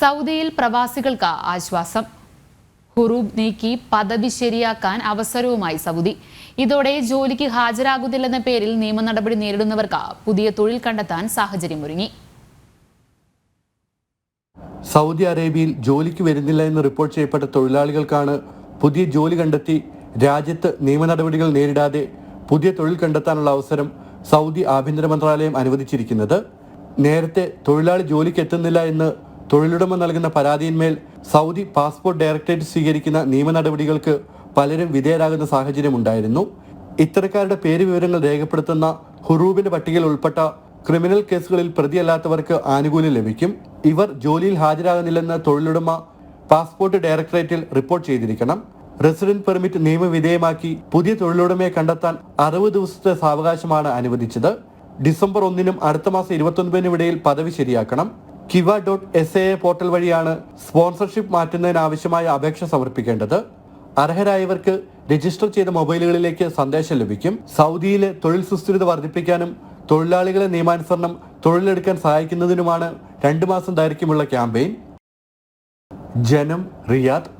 സൗദിയിൽ പ്രവാസികൾക്ക് ആശ്വാസം. ഹുറൂബ് നീക്കി പദവി ശരിയാക്കാൻ അവസരവുമായി സൗദി. ഇതോടെ ജോലിക്ക് ഹാജരാകുന്നില്ലെന്ന പേരിൽ നിയമ നടപടി നേരിടുന്നവർക്ക് പുതിയ തൊഴിൽ കണ്ടെത്താൻ സാഹചര്യമൊരുങ്ങി. സൗദി അറേബ്യയിൽ ജോലിക്ക് വരുന്നില്ല എന്ന് റിപ്പോർട്ട് ചെയ്യപ്പെട്ട തൊഴിലാളികൾക്കാണ് പുതിയ ജോലി കണ്ടെത്തി രാജ്യത്ത് നിയമ നടപടികൾ നേരിടാതെ പുതിയ തൊഴിൽ കണ്ടെത്താനുള്ള അവസരം സൗദി ആഭ്യന്തര മന്ത്രാലയം അനുവദിച്ചിരിക്കുന്നത്. നേരത്തെ തൊഴിലാളി ജോലിക്ക് എത്തുന്നില്ല എന്ന് തൊഴിലുടമ നൽകുന്ന പരാതിയിന്മേൽ സൗദി പാസ്പോർട്ട് ഡയറക്ടറേറ്റ് സ്വീകരിക്കുന്ന നിയമ നടപടികൾക്ക് പലരും വിധേയരാകുന്ന സാഹചര്യം ഉണ്ടായിരുന്നു ഇത്തരക്കാരുടെ പേര് വിവരങ്ങൾ രേഖപ്പെടുത്തുന്ന ഹുറൂബിന്റെ പട്ടികയിൽ ഉൾപ്പെട്ട ക്രിമിനൽ കേസുകളിൽ പ്രതിയല്ലാത്തവർക്ക് ആനുകൂല്യം ലഭിക്കും. ഇവർ ജോലിയിൽ ഹാജരാകുന്നില്ലെന്ന് തൊഴിലുടമ പാസ്പോർട്ട് ഡയറക്ടറേറ്റിൽ റിപ്പോർട്ട് ചെയ്തിരിക്കണം. റെസിഡന്റ് പെർമിറ്റ് നിയമവിധേയമാക്കി പുതിയ തൊഴിലുടമയെ കണ്ടെത്താൻ അറുപത് ദിവസത്തെ സാവകാശമാണ് അനുവദിച്ചത്. ഡിസംബർ ഒന്നിനും അടുത്ത മാസം ഇരുപത്തൊൻപതിനും ഇടയിൽ പദവി ശരിയാക്കണം. Qiwa dot S A portal വഴിയാണ് സ്പോൺസർഷിപ്പ് മാറ്റുന്നതിനാവശ്യമായ അപേക്ഷ സമർപ്പിക്കേണ്ടത്. അർഹരായവർക്ക് രജിസ്റ്റർ ചെയ്ത മൊബൈലുകളിലേക്ക് സന്ദേശം ലഭിക്കും. സൗദിയിലെ തൊഴിൽ സുസ്ഥിരത വർദ്ധിപ്പിക്കാനും തൊഴിലാളികളെ നിയമാനുസരണം തൊഴിലെടുക്കാൻ സഹായിക്കുന്നതിനുമാണ് രണ്ടു മാസം ദൈർഘ്യമുള്ള ക്യാമ്പയിൻ. ജനം റിയാദ്